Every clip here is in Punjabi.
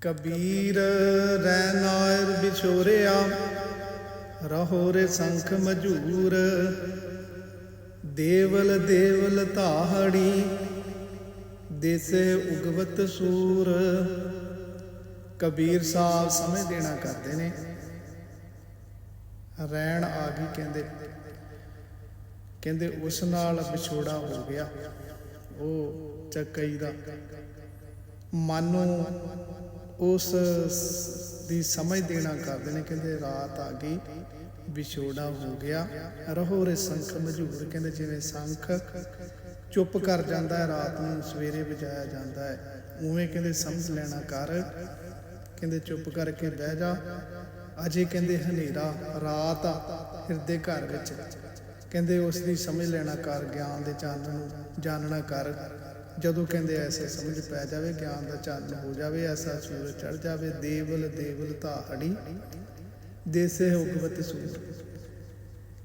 ਕਬੀਰ ਰਹਿ ਵਿਛੋਰਿਆ, ਰਹੋ ਰੇ ਸੰਖ ਮਜੂਰ ਦੇਵਲ ਦੇਵਲ ਧਾਹੜੀ, ਦੇਸੇ ਉਗਵਤ ਸੂਰ। ਕਬੀਰ ਸਾਹਿਬ ਸਮਝ ਦੇਣਾ ਕਰਦੇ ਨੇ। ਰਹਿਣ ਆ ਗਈ ਕਹਿੰਦੇ। ਕਹਿੰਦੇ ਉਸ ਨਾਲ ਵਿਛੋੜਾ ਹੋ ਗਿਆ। ਉਹ ਚੱਕਈ ਦਾ। ਮਨ ਨੂੰ ਉਸ ਦੀ ਸਮਝ ਦੇਣਾ ਕਰਦੇ ਨੇ, ਕਹਿੰਦੇ ਰਾਤ ਆ ਗਈ, ਵਿਛੋੜਾ ਹੋ ਗਿਆ, ਰਹੋ ਰੇ ਸੰਖ ਮਜੂਰ ਕਹਿੰਦੇ ਜਿਵੇਂ ਸੰਖ ਚੁੱਪ ਕਰ ਜਾਂਦਾ ਹੈ, ਰਾਤ ਨੂੰ ਸਵੇਰੇ ਵਜਾਇਆ ਜਾਂਦਾ ਹੈ। ਉਵੇਂ ਕਹਿੰਦੇ ਸਮਝ ਲੈਣਾ ਕਰ, ਕਹਿੰਦੇ ਚੁੱਪ ਕਰਕੇ ਬਹਿ ਜਾ। ਅਜੇ ਕਹਿੰਦੇ ਹਨੇਰਾ, ਰਾਤ ਆ, ਹਿਰਦੇ ਘਰ ਵਿੱਚ। ਕਹਿੰਦੇ ਉਸ ਦੀ ਸਮਝ ਲੈਣਾ ਕਰ, ਗਿਆਨ ਦੇ ਚੰਦ ਨੂੰ ਜਾਣਨਾ ਕਰ। ਜਦੋਂ ਕਹਿੰਦੇ ਐਸੇ ਸਮਝ ਪੈ ਜਾਵੇ, ਗਿਆਨ ਦਾ ਚਾਨਣ ਹੋ ਜਾਵੇ, ਐਸਾ ਸੂਰਜ ਚੜ ਜਾਵੇ, ਦੇਵਲ ਦੇਵਲ ਧਾੜੀ ਦੇਸੇ ਹੁਕਮਤ ਸੂਰ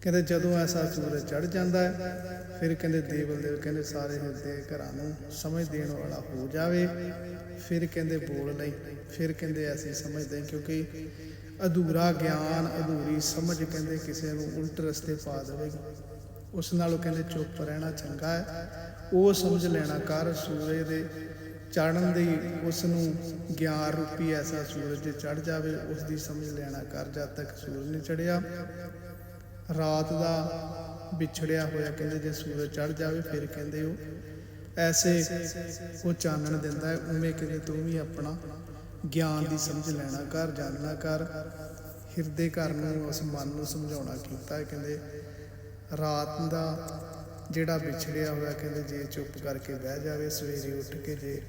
ਕਹਿੰਦੇ ਜਦੋਂ ਐਸਾ ਸੂਰਜ ਚੜ ਜਾਂਦਾ ਹੈ, ਫਿਰ ਕਹਿੰਦੇ ਦੇਵਲ ਦੇਵ ਕਹਿੰਦੇ ਸਾਰੇ ਹਿਰਦੇ ਘਰਾਂ ਨੂੰ ਸਮਝ ਦੇਣ ਵਾਲਾ ਹੋ ਜਾਵੇ। ਫਿਰ ਕਹਿੰਦੇ ਬੋਲ ਲਈ ਫਿਰ ਕਹਿੰਦੇ ਐਸੀ ਸਮਝਦੇ ਕਿਉਂਕਿ ਅਧੂਰਾ ਗਿਆਨ, ਅਧੂਰੀ ਸਮਝ ਕਹਿੰਦੇ ਕਿਸੇ ਨੂੰ ਉਲਟ ਰਸਤੇ ਪਾ ਦੇਵੇਗੀ। ਉਸ ਨਾਲੋਂ ਕਹਿੰਦੇ, ਚੁੱਪ ਰਹਿਣਾ ਚੰਗਾ ਹੈ। ਉਹ ਸਮਝ ਲੈਣਾ, ਕਰ ਸੂਰਜ ਦੇ ਚੜਨ ਦੀ ਉਸ ਨੂੰ ਗਿਆਨ ਰੂਪੀ ਐਸਾ ਸੂਰਜ ਜੇ ਚੜ ਜਾਵੇ, ਉਸ ਦੀ ਸਮਝ ਲੈਣਾ ਕਰ। ਜਦ ਤੱਕ ਸੂਰਜ ਨਹੀਂ ਚੜਿਆ ਰਾਤ ਦਾ ਵਿਛੜਿਆ ਹੋਇਆ ਕਹਿੰਦੇ, ਜੇ ਸੂਰਜ ਚੜ ਜਾਵੇ, ਫਿਰ ਕਹਿੰਦੇ ਉਹ ਐਸੇ ਉਹ ਚਾਨਣ ਦਿੰਦਾ ਹੈ, ਉਵੇਂ ਕਹਿੰਦੇ, ਤੂੰ ਵੀ ਆਪਣਾ ਗਿਆਨ ਦੀ ਸਮਝ ਲੈਣਾ ਕਰ ਜਾਣਨਾ ਕਰ। ਹਿਰਦੇ ਘਰ ਨੂੰ ਉਸ ਮਨ ਨੂੰ ਸਮਝਾਉਣਾ ਕੀਤਾ ਹੈ, ਕਹਿੰਦੇ ਰਾਤ ਦਾ ਜਿਹੜਾ ਵਿਛੜਿਆ ਹੋਇਆ ਕਹਿੰਦੇ ਜੇ ਚੁੱਪ ਕਰਕੇ ਬਹਿ ਜਾਵੇ, ਸਵੇਰੇ ਉੱਠ ਕੇ ਜੇ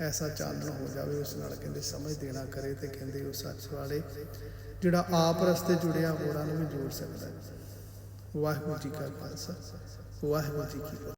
ਐਸਾ ਚਾਨਣ ਹੋ ਜਾਵੇ, ਉਸ ਨਾਲ ਕਹਿੰਦੇ ਸਮਝ ਦੇਣਾ ਕਰੇ ਤੇ ਕਹਿੰਦੇ ਉਹ ਸੱਚ ਵਾਲੇ ਜਿਹੜਾ ਆਪ ਰਸਤੇ ਜੁੜਿਆ ਹੋਰਾਂ ਨੂੰ ਵੀ ਜੋੜ ਸਕਦਾ ਹੈ। ਵਾਹਿਗੁਰੂ ਜੀ ਕਾ ਖਾਲਸਾ, ਵਾਹਿਗੁਰੂ ਜੀ ਕੀ ਫਤਿਹ।